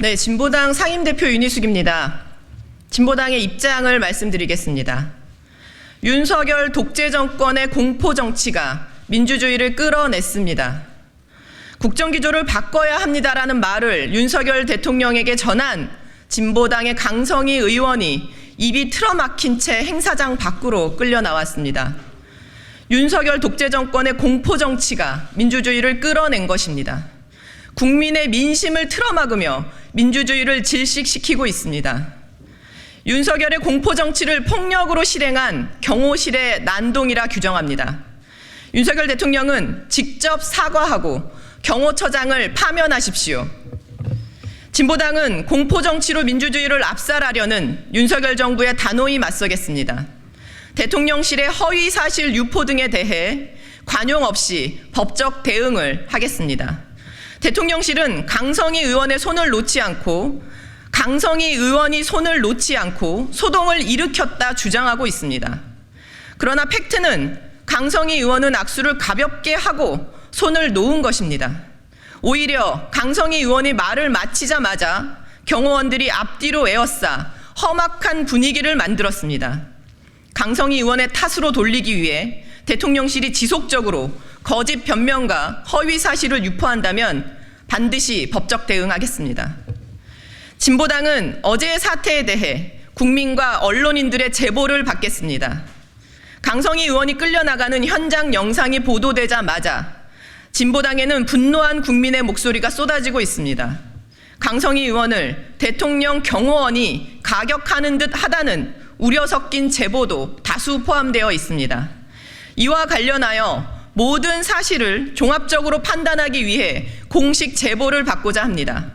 네, 진보당 상임대표 윤희숙입니다. 진보당의 입장을 말씀드리겠습니다. 윤석열 독재 정권의 공포 정치가 민주주의를 끌어냈습니다. 국정기조를 바꿔야 합니다라는 말을 윤석열 대통령에게 전한 진보당의 강성희 의원이 입이 틀어막힌 채 행사장 밖으로 끌려 나왔습니다. 윤석열 독재 정권의 공포 정치가 민주주의를 끌어낸 것입니다. 국민의 민심을 틀어막으며 민주주의를 질식시키고 있습니다. 윤석열의 공포 정치를 폭력으로 실행한 경호실의 난동이라 규정합니다. 윤석열 대통령은 직접 사과하고 경호처장을 파면하십시오. 진보당은 공포 정치로 민주주의를 압살하려는 윤석열 정부에 단호히 맞서겠습니다. 대통령실의 허위 사실 유포 등에 대해 관용 없이 법적 대응을 하겠습니다. 대통령실은 강성희 의원의 손을 놓지 않고 강성희 의원이 손을 놓지 않고 소동을 일으켰다 주장하고 있습니다. 그러나 팩트는 강성희 의원은 악수를 가볍게 하고 손을 놓은 것입니다. 오히려 강성희 의원이 말을 마치자마자 경호원들이 앞뒤로 에워싸 험악한 분위기를 만들었습니다. 강성희 의원의 탓으로 돌리기 위해 대통령실이 지속적으로 거짓 변명과 허위 사실을 유포한다면 반드시 법적 대응하겠습니다. 진보당은 어제의 사태에 대해 국민과 언론인들의 제보를 받겠습니다. 강성희 의원이 끌려나가는 현장 영상이 보도되자마자 진보당에는 분노한 국민의 목소리가 쏟아지고 있습니다. 강성희 의원을 대통령 경호원이 가격하는 듯 하다는 우려 섞인 제보도 다수 포함되어 있습니다. 이와 관련하여 모든 사실을 종합적으로 판단하기 위해 공식 제보를 받고자 합니다.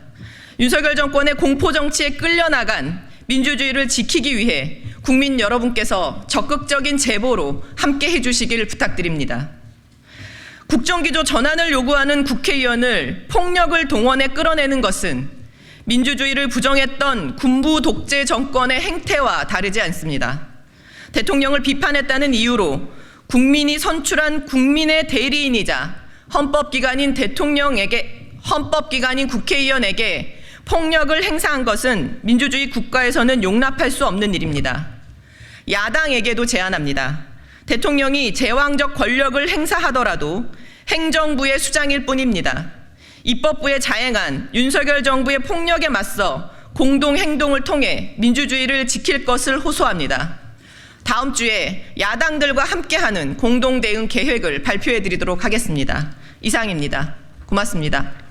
윤석열 정권의 공포 정치에 끌려나간 민주주의를 지키기 위해 국민 여러분께서 적극적인 제보로 함께 해주시길 부탁드립니다. 국정기조 전환을 요구하는 국회의원을 폭력을 동원해 끌어내는 것은 민주주의를 부정했던 군부 독재 정권의 행태와 다르지 않습니다. 대통령을 비판했다는 이유로 국민이 선출한 국민의 대리인이자 헌법기관인 대통령에게 헌법기관인 국회의원에게 폭력을 행사한 것은 민주주의 국가에서는 용납할 수 없는 일입니다. 야당에게도 제안합니다. 대통령이 제왕적 권력을 행사하더라도 행정부의 수장일 뿐입니다. 입법부에 자행한 윤석열 정부의 폭력에 맞서 공동 행동을 통해 민주주의를 지킬 것을 호소합니다. 다음 주에 야당들과 함께하는 공동 대응 계획을 발표해 드리도록 하겠습니다. 이상입니다. 고맙습니다.